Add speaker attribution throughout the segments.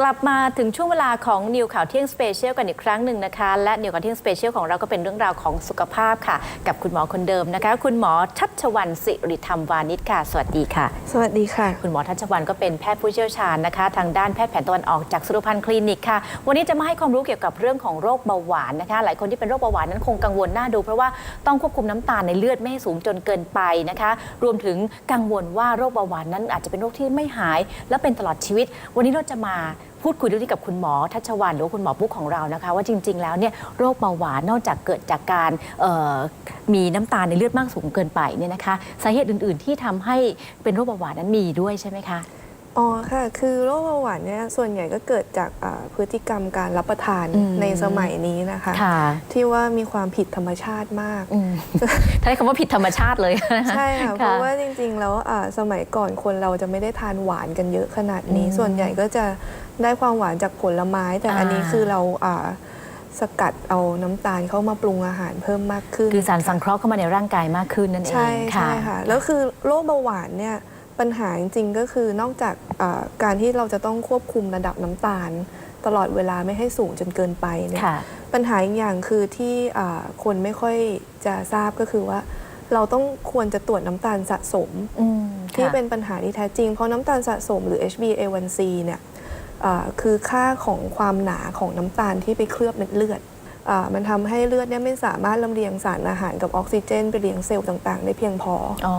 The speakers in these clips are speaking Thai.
Speaker 1: กลับมาถึงช่วงเวลาของนิวข่าวเที่ยงสเปเชียลกันอีกครั้งหนึ่งนะคะ และนิวข่าวเที่ยงสเปเชียลของเราก็เป็นเรื่องราวของสุขภาพค่ะ กับคุณหมอคนเดิมนะคะ คุณหมอทัชวันสิริธรรมวานิชค่ะ สวัสดีค่ะ
Speaker 2: สวัสดีค่ะ
Speaker 1: คุณหมอทัชวันก็เป็นแพทย์ผู้เชี่ยวชาญนะคะ ทางด้านแพทย์แผนตะวันออกจากสุรพันธ์คลินิกค่ะ วันนี้จะมาให้ความรู้เกี่ยวกับเรื่องของโรคเบาหวานนะคะ หลายคนที่เป็นโรคเบาหวานนั้นคงกังวลน่าดู เพราะว่าต้องควบคุมน้ำตาลในเลือดไม่ให้สูงจนเกินไปนะคะ รวมถึงกังวลว่าโรคเบาหวานนั้นอาจจะเป็นโรคที่ไม่หาย และเป็นตลอดชีวิต วันนี้เราจะมาพูดคุยเรื่องนี้กับคุณหมอทัชวันหรือว่าคุณหมอปุ๊กของเรานะคะ ว่าจริง ๆ แล้วเนี่ยโรคเบาหวานนอกจากเกิดจากการมีน้ำตาลในเลือดมากสูงเกินไปเนี่ยนะคะสาเหตุอื่น ๆ ที่ทำให้เป็นโรคเบาหวานนั้นมีด้วยใช่ไหมคะ
Speaker 2: อ๋อค่ะ คือโรคเบาหวานเนี่ยส่วนใหญ่ก็เกิดจากอ่าพฤติกรรมการรับประทาน
Speaker 1: อืม
Speaker 2: ในสมัยนี้นะคะ
Speaker 1: ค่ะ
Speaker 2: ที่ว่ามีความผิดธรรมชาติมาก
Speaker 1: อืมถ้าใช้คำว่าผิดธรรมชาติเลยนะคะ
Speaker 2: ใช่ค่ะเพราะว่าจริงๆแล้วอ่าสมัยก่อนคนเราจะไม่ได้ทานหวานกันเยอะขนาดนี้
Speaker 1: อืม
Speaker 2: ส่วนใหญ่ก็จะได้ความหวานจากผลไม้ แต่
Speaker 1: อ่า
Speaker 2: อันนี้คือเราอ่าสกัดเอาน้ำตาลเข้ามาปรุงอาหารเพิ่มมากขึ้น
Speaker 1: คือสารสังเคราะห์เข้ามาในร่างกายมากขึ้นนั่นเอง
Speaker 2: ใช่ใช่ค่ะแล้วคือโรคเบาหวานเนี่ย ปัญหาจริงๆก็คือนอกจากอ่าการที่เราจะต้องควบคุมระดับน้ำตาล ตลอดเวลาไม่ให้สูงจนเกินไปเนี่ย
Speaker 1: ค่ะ
Speaker 2: ปัญหาอีกอย่างคือที่อ่าคนไม่ค่อยจะทราบก็คือว่า เราต้องควรจะตรวจน้ำตาลสะสม
Speaker 1: อืม
Speaker 2: ที่
Speaker 1: ค่ะ
Speaker 2: เป็นปัญหาที่แท้จริง เพราะน้ำตาลสะสมหรือ HbA1c เนี่ยอ่าคือค่าของความหนาของน้ำตาลที่ไปเคลือบเม็ดเลือดอา มันทำให้เลือดเนี่ยไม่สามารถลำเลียงสารอาหารกับออกซิเจน ไปเลี้ยงเซลล์ต่างๆ ได้เพียงพอ
Speaker 1: อ๋อ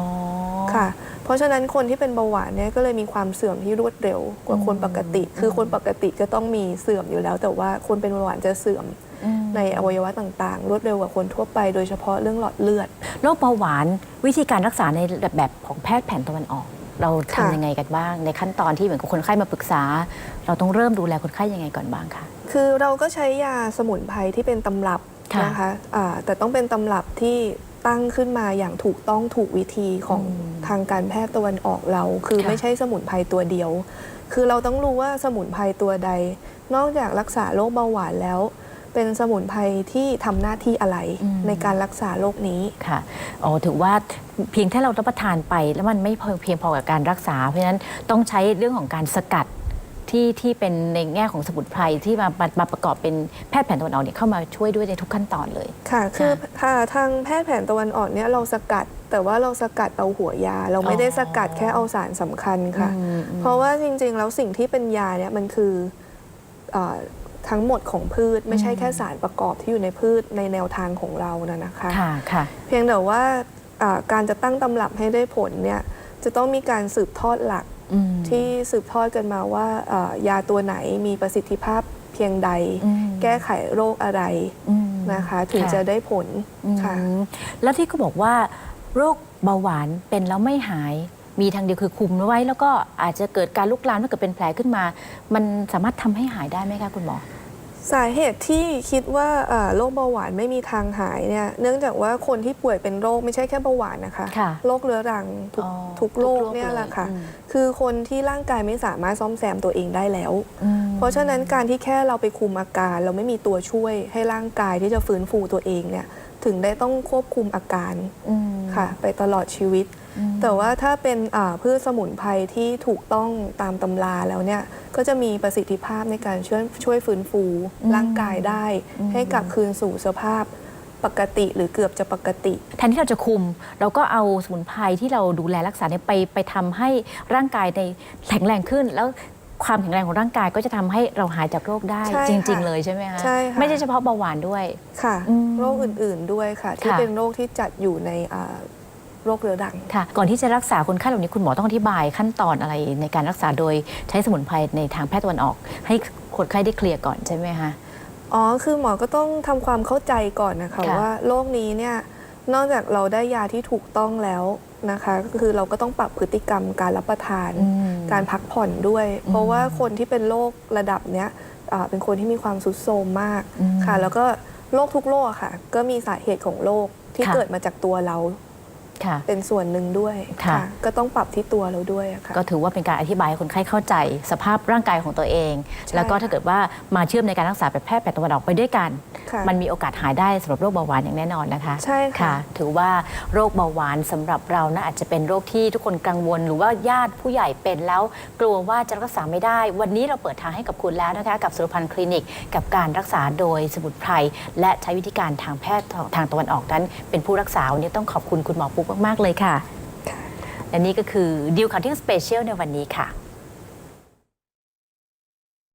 Speaker 2: ค่ะ เพราะฉะนั้นคนที่เป็นเบาหวานเนี่ยก็เลยมีความเสื่อมที่รวดเร็วกว่าคนปกติ คือคนปกติก็ต้องมีเสื่อมอยู่แล้ว แต่ว่าคนเป็นเบาหวานจะเสื่อม
Speaker 1: อืม
Speaker 2: ในอวัยวะต่างๆ รวดเร็วกว่าคนทั่วไป โดยเฉพาะเรื่องหลอดเลือด
Speaker 1: โรคเบาหวานวิธีการรักษาในแบบของแพทย์แผนตะวันออก เรา
Speaker 2: ค่ะ
Speaker 1: ทำยังไงกันบ้าง ในขั้นตอนที่เหมือนกับคนไข้มาปรึกษา เราต้องเริ่มดูแลคนไข้ยังไงก่อนบ้างคะ
Speaker 2: คือเราก็ใช้ยาสมุนไพรที่เป็นตำรับ
Speaker 1: ค่ะ
Speaker 2: นะคะอ่าแต่ต้องเป็นตำรับที่ตั้งขึ้นมาอย่างถูกต้องถูกวิธีของ
Speaker 1: อืม
Speaker 2: ทางการแพทย์ตะวันออกเรา คือ
Speaker 1: ค่ะ
Speaker 2: ไม่ใช่สมุนไพรตัวเดียว คือเราต้องรู้ว่าสมุนไพรตัวใด นอกจากรักษาโรคเบาหวานแล้ว เป็นสมุนไพรที่ทำหน้าที่อะไรในการรักษาโรคนี้
Speaker 1: ค่ะอ๋อถือว่าเพียงแค่เรารับประทานไปแล้วมันไม่เพียงพอกับการรักษา เพราะฉะนั้นต้องใช้เรื่องของการสกัดที่ที่เป็นในแง่ของสมุนไพรที่มามามาประกอบเป็นแพทย์แผนตะวันออกเนี่ยเข้ามาช่วยด้วยในทุกขั้นตอนเลย
Speaker 2: ค่ะ คือถ้าทางแพทย์แผนตะวันออกเนี่ยเราสกัด แต่ว่าเราสกัดเอาหัวยา เราไม่ได้
Speaker 1: อ๋อ
Speaker 2: สกัดแค่เอาสารสำคัญค่ะ
Speaker 1: อืมอืม
Speaker 2: เพราะว่าจริงๆ แล้วสิ่งที่เป็นยาเนี่ยมันคือเออ ทั้งหมดของพืชไม่ใช่แค่สารประกอบที่อยู่ในพืชในแนวทางของเรานะนะคะ
Speaker 1: ค่ะค่ะ
Speaker 2: เพียงแต่ว่าอ่าการจะตั้งตำรับให้ได้ผลเนี่ยจะต้องมีการสืบทอดหลัก
Speaker 1: อืม
Speaker 2: ที่สืบทอดกันมาว่าเอ่อยาตัวไหนมีประสิทธิภาพเพียงใด
Speaker 1: อืม
Speaker 2: แก้ไขโรคอะไร
Speaker 1: อืม
Speaker 2: นะคะถึง
Speaker 1: ค่ะ
Speaker 2: จะได้ผลค่ะ
Speaker 1: อืมแล้วที่เขาบอกว่า โรคเบาหวานเป็นแล้วไม่หายมีทางเดียวคือคุมไว้ แล้วก็อาจจะเกิดการลุกลามถ้าเกิดเป็นแผลขึ้นมา มันสามารถทำให้หายได้ไหมคะคุณหมอ
Speaker 2: สาเหตุที่คิดว่าเอ่อโรคเบาหวานไม่มีทางหายเนี่ยเนื่องจากว่าคนที่ป่วยเป็นโรคไม่ใช่แค่เบาหวานนะคะ
Speaker 1: ค่ะ
Speaker 2: โรคเรื้อรังทุก
Speaker 1: อ๋อ
Speaker 2: ทุกโรค
Speaker 1: ทุกโรค
Speaker 2: เนี่ยแหละค่ะ
Speaker 1: เลยอืม
Speaker 2: คือคนที่ร่างกายไม่สามารถซ่อมแซมตัวเองได้แล้ว
Speaker 1: อืม
Speaker 2: เพราะฉะนั้นการที่แค่เราไปคุมอาการ เราไม่มีตัวช่วยให้ร่างกายที่จะฟื้นฟูตัวเองเนี่ยถึงได้ต้องควบคุมอาการ
Speaker 1: อืม
Speaker 2: ค่ะ ไปตลอดชีวิต
Speaker 1: อืม
Speaker 2: แต่ว่าถ้าเป็นอ่าพืชสมุนไพรที่ถูกต้องตามตำราแล้วเนี่ยก็จะมีประสิทธิภาพในการช่วยช่วยฟื้นฟูร่างกายได้ ให้กลับคืนสู่สภาพปกติหรือเกือบจะปกติ
Speaker 1: แทนที่เราจะคุม เราก็เอาสมุนไพรที่เราดูแลรักษาเนี่ยไปไปทำให้ร่างกายในแข็งแรงขึ้นแล้วความแข็งแรงของร่างกายก็จะทำให้เราหายจากโรคได้
Speaker 2: ใช่
Speaker 1: จ
Speaker 2: ค่ะ
Speaker 1: ริง ๆ เลยใช่ไหมคะ
Speaker 2: ใช่ค่ะ
Speaker 1: ไม่ใช่เฉพาะเบาหวานด้วย
Speaker 2: ค่ะ
Speaker 1: อืม
Speaker 2: โรคอื่นๆด้วยค่ะ ที่
Speaker 1: ค่ะ
Speaker 2: เป็นโรคที่จัดอยู่ในอ่า โรคเรื้อรัง
Speaker 1: ค่ะ ก่อนที่จะรักษาคนไข้เหล่านี้คุณหมอต้องอธิบายขั้นตอนอะไรในการรักษาโดยใช้สมุนไพรในทางแพทย์ตะวันออก ให้คนไข้ได้เคลียร์ก่อนใช่ไหมคะ
Speaker 2: อ๋อ คือหมอก็ต้องทำความเข้าใจก่อนนะคะ
Speaker 1: ค่ะ
Speaker 2: ว่าโรคนี้เนี่ยนอกจากเราได้ยาที่ถูกต้องแล้วนะคะก็คือเราก็ต้องปรับพฤติกรรมการรับประทาน
Speaker 1: อืม
Speaker 2: การพักผ่อนด้วย เพราะว่าคนที่เป็นโรคระดับเนี้ยอ่าเป็นคนที่มีความสุดโทรมมาก
Speaker 1: อืม
Speaker 2: ค่ะ แล้วก็โรคทุกโรคอะค่ะ ก็มีสาเหตุของโรคที่
Speaker 1: ค่ะ
Speaker 2: เกิดมาจากตัวเรา
Speaker 1: ค่ะ
Speaker 2: เป็นส่วนหนึ่งด้วย
Speaker 1: ค่ะ
Speaker 2: ก็ต้องปรับที่ตัวเราด้วยอะค่ะ
Speaker 1: ก็ถือว่าเป็นการอธิบายให้คนไข้เข้าใจ สภาพร่างกายของตัวเอง
Speaker 2: ใช่
Speaker 1: แล้วก็
Speaker 2: ค่ะ
Speaker 1: ถ้าเกิดว่ามาเชื่อมในการรักษาแบบแพทย์แผนตะวันออกไปด้วยกัน
Speaker 2: ค่ะ
Speaker 1: มันมีโอกาสหายได้สำหรับโรคเบาหวานอย่างแน่นอนนะคะ
Speaker 2: ใช่ค่ะ
Speaker 1: ถือว่าโรคเบาหวานสำหรับเรานะอาจจะเป็นโรคที่ทุกคนกังวล หรือว่าญาติผู้ใหญ่เป็นแล้ว กลัวว่าจะรักษาไม่ได้ วันนี้เราเปิดทางให้กับคุณแล้วนะคะกับสุรพันธ์คลินิก กับการรักษาโดยสมุนไพรและใช้วิธีการทางแพทย์ทางตะวันออกนั้น เป็นผู้รักษาวันนี้ต้องขอบคุณคุณหมอปุ๊กมากๆเลยค่ะและนี่ก็คือดิวข่าวเที่ยงสเปเชียลในวันนี้ค่ะ